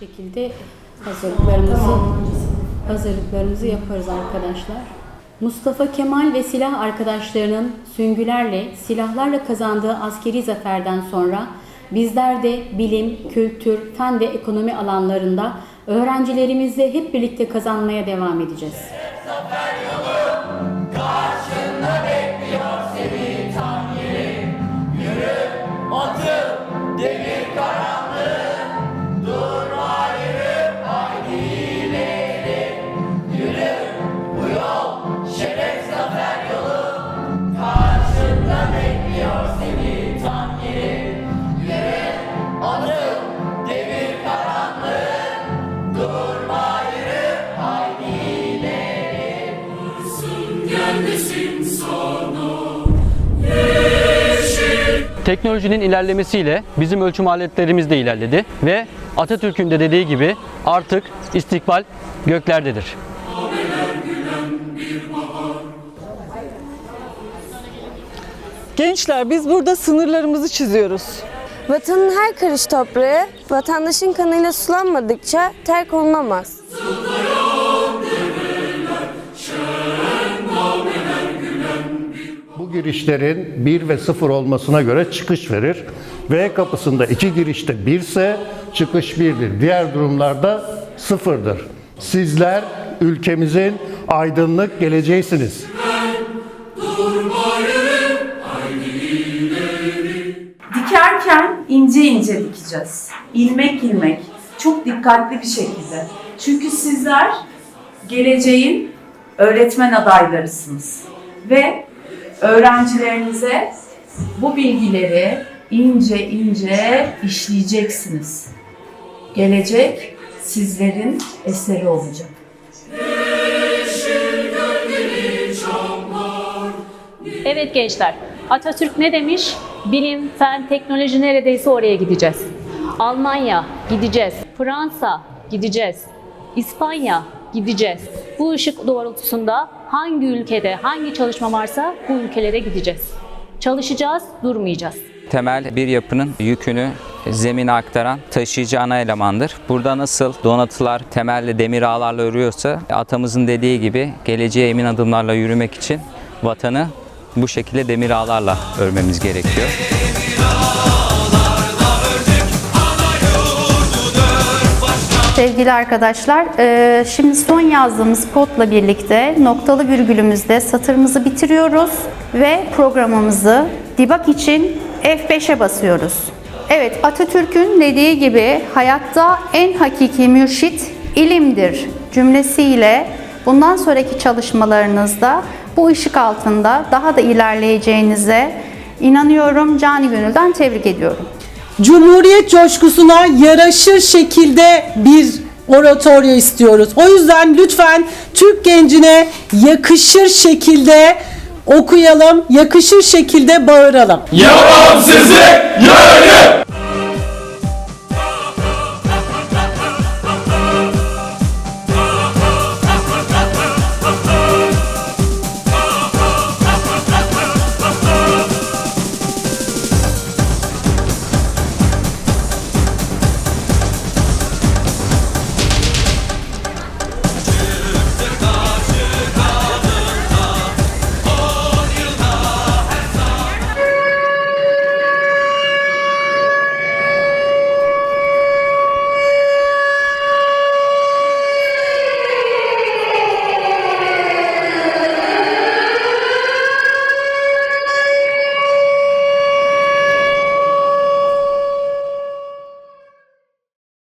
şekilde hazırlıklarımızı hazırlıklarımızı yaparız arkadaşlar. Mustafa Kemal ve silah arkadaşlarının süngülerle, silahlarla kazandığı askeri zaferden sonra bizler de bilim, kültür, fen ve ekonomi alanlarında öğrencilerimizle hep birlikte kazanmaya devam edeceğiz. Teknolojinin ilerlemesiyle bizim ölçüm aletlerimiz de ilerledi ve Atatürk'ün de dediği gibi artık istikbal göklerdedir. Gençler biz burada sınırlarımızı çiziyoruz. Vatanın her karış toprağı vatandaşın kanıyla sulanmadıkça terk olunamaz. Girişlerin 1 ve 0 olmasına göre çıkış verir. V kapısında iki girişte 1 ise çıkış 1'dir. Diğer durumlarda 0'dır. Sizler ülkemizin aydınlık geleceğisiniz. Dikerken ince ince dikeceğiz. İlmek ilmek. Çok dikkatli bir şekilde. Çünkü sizler geleceğin öğretmen adaylarısınız. Ve öğrencilerinize bu bilgileri ince ince işleyeceksiniz. Gelecek sizlerin eseri olacak. Evet gençler, Atatürk ne demiş? Bilim, fen, teknoloji neredeyse oraya gideceğiz. Almanya gideceğiz. Fransa gideceğiz. İspanya gideceğiz. Bu ışık doğrultusunda hangi ülkede hangi çalışma varsa bu ülkelere gideceğiz. Çalışacağız, durmayacağız. Temel bir yapının yükünü zemine aktaran taşıyıcı ana elemandır. Burada nasıl donatılar temelde demir ağlarla örüyorsa atamızın dediği gibi geleceğe emin adımlarla yürümek için vatanı bu şekilde demir ağlarla örmemiz gerekiyor. Sevgili arkadaşlar, e, şimdi son yazdığımız kodla birlikte noktalı virgülümüzde satırımızı bitiriyoruz ve programımızı debug için F5'e basıyoruz. Evet, Atatürk'ün dediği gibi hayatta en hakiki mürşit ilimdir cümlesiyle bundan sonraki çalışmalarınızda bu ışık altında daha da ilerleyeceğinize inanıyorum. Cani gönülden tebrik ediyorum. Cumhuriyet coşkusuna yaraşır şekilde bir oratoryo istiyoruz. O yüzden lütfen Türk gencine yakışır şekilde okuyalım, yakışır şekilde bağıralım. Yapam sizi